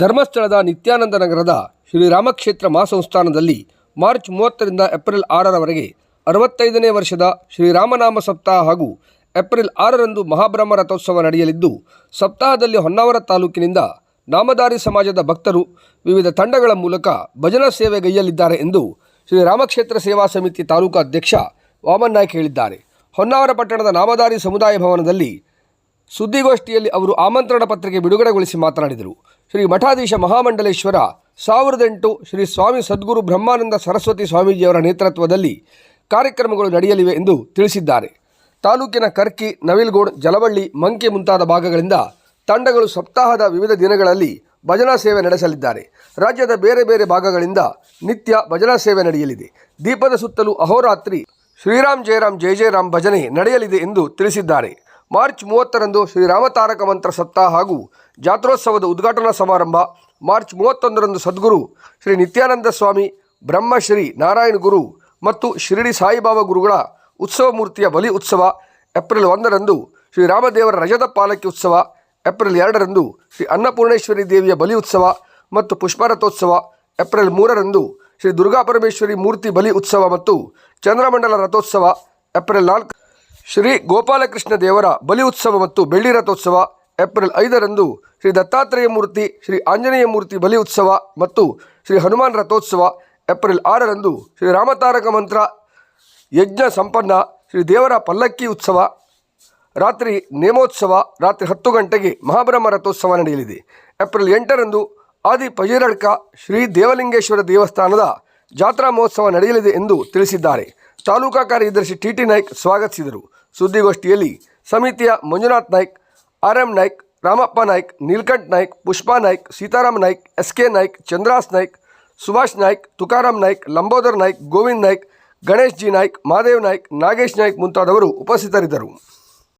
ಧರ್ಮಸ್ಥಳದ ನಿತ್ಯಾನಂದ ನಗರದ ಶ್ರೀರಾಮಕ್ಷೇತ್ರ ಮಹಾಸಂಸ್ಥಾನದಲ್ಲಿ ಮಾರ್ಚ್ ಮೂವತ್ತರಿಂದ ಏಪ್ರಿಲ್ ಆರರವರೆಗೆ ಅರವತ್ತೈದನೇ ವರ್ಷದ ಶ್ರೀರಾಮನಾಮ ಸಪ್ತಾಹ ಹಾಗೂ ಏಪ್ರಿಲ್ ಆರರಂದು ಮಹಾಬ್ರಹ್ಮ ರಥೋತ್ಸವ ನಡೆಯಲಿದ್ದು, ಸಪ್ತಾಹದಲ್ಲಿ ಹೊನ್ನಾವರ ತಾಲೂಕಿನಿಂದ ನಾಮಧಾರಿ ಸಮಾಜದ ಭಕ್ತರು ವಿವಿಧ ತಂಡಗಳ ಮೂಲಕ ಭಜನಾ ಸೇವೆಗೈಯಲಿದ್ದಾರೆ ಎಂದು ಶ್ರೀರಾಮಕ್ಷೇತ್ರ ಸೇವಾ ಸಮಿತಿ ತಾಲೂಕು ಅಧ್ಯಕ್ಷ ವಾಮನ್ ನಾಯ್ಕ ಹೇಳಿದ್ದಾರೆ. ಹೊನ್ನಾವರ ಪಟ್ಟಣದ ನಾಮಧಾರಿ ಸಮುದಾಯ ಭವನದಲ್ಲಿ ಸುದ್ದಿಗೋಷ್ಠಿಯಲ್ಲಿ ಅವರು ಆಮಂತ್ರಣ ಪತ್ರಿಕೆ ಬಿಡುಗಡೆಗೊಳಿಸಿ ಮಾತನಾಡಿದರು. ಶ್ರೀ ಮಠಾಧೀಶ ಮಹಾಮಂಡಲೇಶ್ವರ ಸಾವಿರದ ಎಂಟು ಶ್ರೀ ಸ್ವಾಮಿ ಸದ್ಗುರು ಬ್ರಹ್ಮಾನಂದ ಸರಸ್ವತಿ ಸ್ವಾಮೀಜಿಯವರ ನೇತೃತ್ವದಲ್ಲಿ ಕಾರ್ಯಕ್ರಮಗಳು ನಡೆಯಲಿವೆ ಎಂದು ತಿಳಿಸಿದ್ದಾರೆ. ತಾಲೂಕಿನ ಕರ್ಕಿ, ನವಿಲ್ಗೋಡ್, ಜಲವಳ್ಳಿ, ಮಂಕೆ ಮುಂತಾದ ಭಾಗಗಳಿಂದ ತಂಡಗಳು ಸಪ್ತಾಹದ ವಿವಿಧ ದಿನಗಳಲ್ಲಿ ಭಜನಾ ಸೇವೆ ನಡೆಸಲಿದ್ದಾರೆ. ರಾಜ್ಯದ ಬೇರೆ ಬೇರೆ ಭಾಗಗಳಿಂದ ನಿತ್ಯ ಭಜನಾ ಸೇವೆ ನಡೆಯಲಿದೆ. ದೀಪದ ಸುತ್ತಲೂ ಅಹೋರಾತ್ರಿ ಶ್ರೀರಾಮ್ ಜಯರಾಮ್ ಜಯ ಜಯರಾಮ್ ಭಜನೆ ನಡೆಯಲಿದೆ ಎಂದು ತಿಳಿಸಿದ್ದಾರೆ. ಮಾರ್ಚ್ ಮೂವತ್ತರಂದು ಶ್ರೀರಾಮ ತಾರಕ ಮಂತ್ರ ಸಪ್ತಾಹ ಹಾಗೂ ಜಾತ್ರೋತ್ಸವದ ಉದ್ಘಾಟನಾ ಸಮಾರಂಭ ಮಾರ್ಚ್ ಮೂವತ್ತೊಂದರಂದು ಸದ್ಗುರು ಶ್ರೀ ನಿತ್ಯಾನಂದ ಸ್ವಾಮಿ, ಬ್ರಹ್ಮಶ್ರೀ ನಾರಾಯಣ ಗುರು ಮತ್ತು ಶಿರಡಿ ಸಾಯಿಬಾಬಾ ಗುರುಗಳ ಉತ್ಸವ ಮೂರ್ತಿಯ ಬಲಿ ಉತ್ಸವ ಏಪ್ರಿಲ್ ಒಂದರಂದು ಶ್ರೀರಾಮದೇವರ ರಜದ ಪಾಲಕಿ ಉತ್ಸವ, ಏಪ್ರಿಲ್ ಎರಡರಂದು ಶ್ರೀ ಅನ್ನಪೂರ್ಣೇಶ್ವರಿ ದೇವಿಯ ಬಲಿ ಉತ್ಸವ ಮತ್ತು ಪುಷ್ಪರಥೋತ್ಸವ, ಏಪ್ರಿಲ್ ಮೂರರಂದು ಶ್ರೀ ದುರ್ಗಾಪರಮೇಶ್ವರಿ ಮೂರ್ತಿ ಬಲಿ ಉತ್ಸವ ಮತ್ತು ಚಂದ್ರಮಂಡಲ ರಥೋತ್ಸವ, ಏಪ್ರಿಲ್ ನಾಲ್ಕು ಶ್ರೀ ಗೋಪಾಲಕೃಷ್ಣ ದೇವರ ಬಲಿ ಉತ್ಸವ ಮತ್ತು ಬೆಳ್ಳಿ ರಥೋತ್ಸವ ಏಪ್ರಿಲ್ ಐದರಂದು ಶ್ರೀ ದತ್ತಾತ್ರೇಯ ಮೂರ್ತಿ, ಶ್ರೀ ಆಂಜನೇಯ ಮೂರ್ತಿ ಬಲಿ ಉತ್ಸವ ಮತ್ತು ಶ್ರೀ ಹನುಮಾನ್ ರಥೋತ್ಸವ ಏಪ್ರಿಲ್ ಆರರಂದು ಶ್ರೀ ರಾಮತಾರಕ ಮಂತ್ರ, ಯಜ್ಞ ಸಂಪನ್ನ, ಶ್ರೀ ದೇವರ ಪಲ್ಲಕ್ಕಿ ಉತ್ಸವ, ರಾತ್ರಿ ನೇಮೋತ್ಸವ, ರಾತ್ರಿ ಹತ್ತು ಗಂಟೆಗೆ ಮಹಾಬ್ರಹ್ಮ ರಥೋತ್ಸವ ನಡೆಯಲಿದೆ. ಏಪ್ರಿಲ್ ಎಂಟರಂದು ಆದಿ ಪಜಿರಡ್ಕ ಶ್ರೀ ದೇವಲಿಂಗೇಶ್ವರ ದೇವಸ್ಥಾನದ ಜಾತ್ರಾ ಮಹೋತ್ಸವ ನಡೆಯಲಿದೆ ಎಂದು ತಿಳಿಸಿದ್ದಾರೆ. ತಾಲೂಕಾ ಕಾರ್ಯದರ್ಶಿ ಟಿ ಟಿ ನಾಯ್ಕ್ ಸ್ವಾಗತಿಸಿದರು. ಸುದ್ದಿಗೋಷ್ಠಿಯಲ್ಲಿ ಸಮಿತಿಯ Manjunath Naik, R M Naik, Ramappa Naik, Neelkanth Naik, Pushpa Naik, Sitaram Naik, S K Naik, Chandras Naik, Subhash Naik, Tukaram Naik, Lambodar Naik, Govind Naik Ganesh G Naik Madev Naik, Nagesh Naik ಮುಂತಾದವರು ಉಪಸ್ಥಿತರಿದ್ದರು.